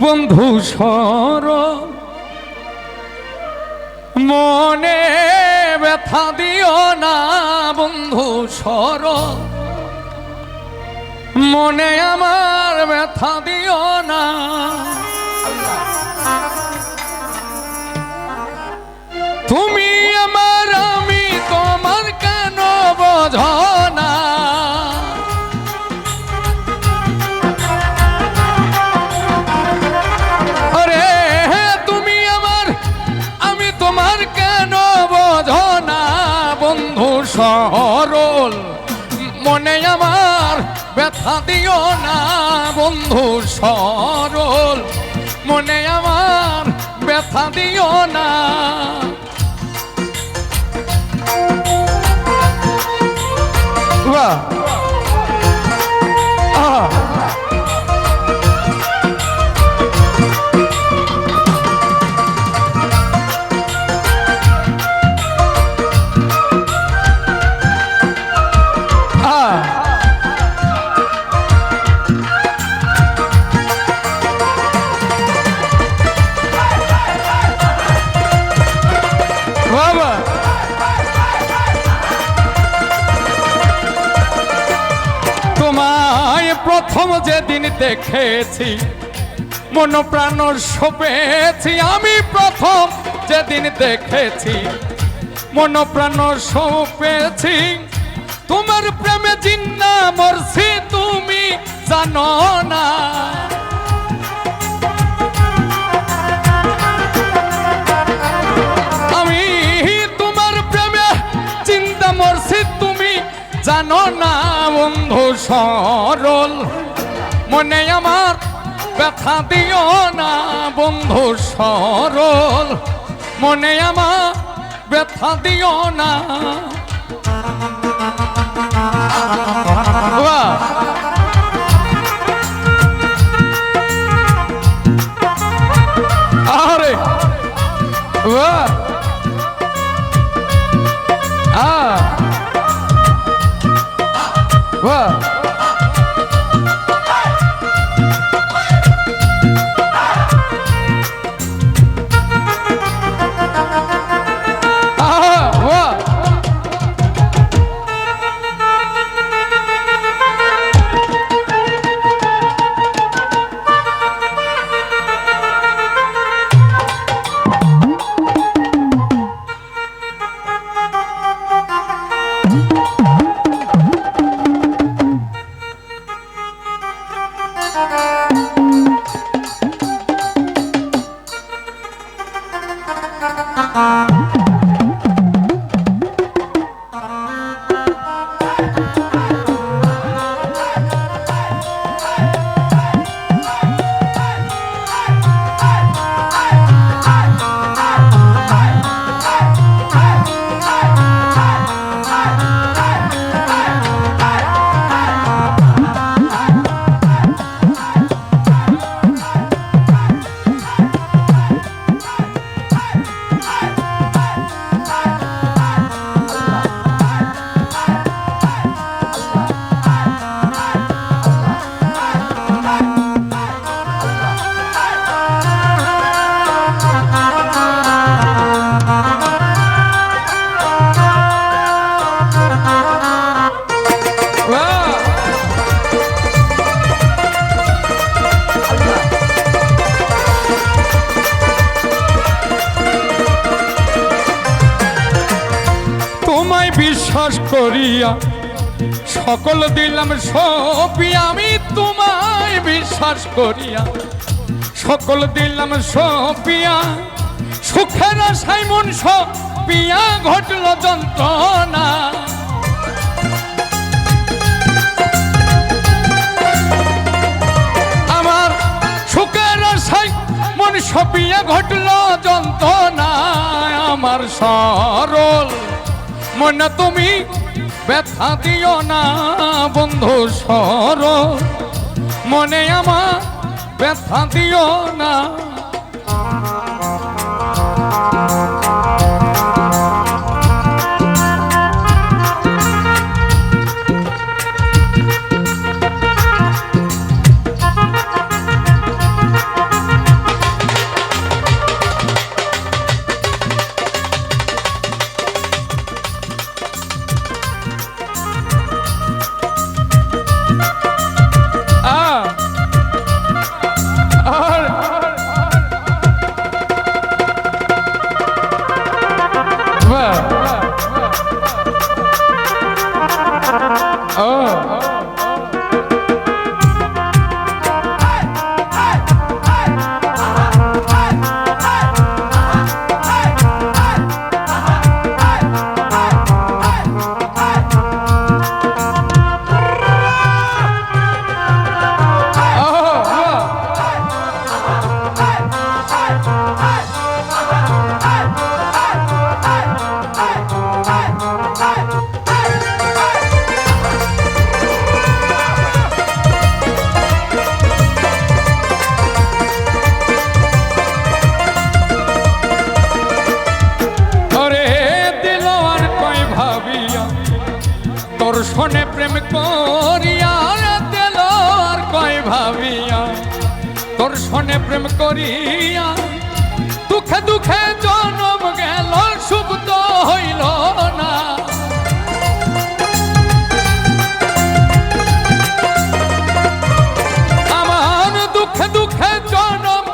বন্ধু সর। মনে ব্যথা দিও না বন্ধু সর। মনে আমার ব্যথা দিও না। তুমি আমার, আমি তোমার কেন বোঝো? ব্যথা দিও না বন্ধু সরল। মনে আমার ব্যথা দিও না। বাহ। যেদিন দেখেছি মন প্রাণ সপেছি। আমি প্রথম যেদিন দেখেছি মন প্রাণ সপেছি। তোমার প্রেমে জিন্না মরছি, তুমি জানো না। আমি তোমার প্রেমে চিন্তা মরছি, তুমি জানো না, বন্ধু সরল। মনে আমার ব্যথা দিও না বন্ধু সরল মনে আমার ব্যথা দিও না! আরে বাহ! Thank. বিশ্বাস করিয়া সকল দিলাম সপি, আমি তোমায় বিশ্বাস করিয়া সকল দিলাম সপিয়া, সুখের আশায় মন সপিয়া ঘটল যন্ত্রণা। আমার সুখের আশায় মন সপিয়া ঘটল যন্ত্রণা। আমার সরল মনে তুমি ব্যথা দিও না বন্ধু সর মনে আমার ব্যথা দিও না। তোর শোনে প্রেম করিয়া দুঃখে দুঃখে জনম গেল, সুখ তো হইল না। আমার দুঃখে দুঃখে জনম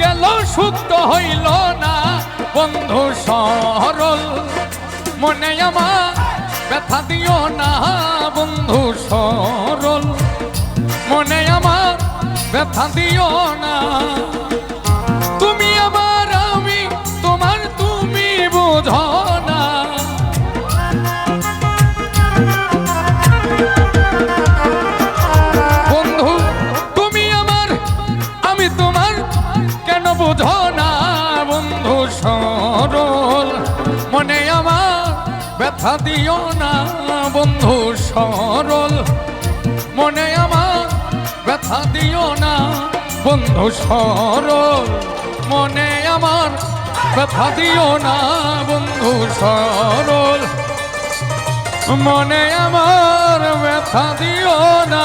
গেল, সুখ তো হইল না। বন্ধু সরল, মনে আমার ব্যথা দিও না, বন্ধু সরল, মনে আমার ব্যথা দিও না। তুমি আমার আমি, তোমার তুমি বোঝো না। বন্ধু, তুমি আমার, আমি তোমার কেন বোঝো না? বন্ধু, সরল মনে আমার ব্যথা দিও না। বন্ধু, সরল মনে আমার ব্যথা দিও না। বন্ধু সরল, মনে আমার ব্যথা দিও না। বন্ধু সরল, মনে আমার ব্যথা দিও না।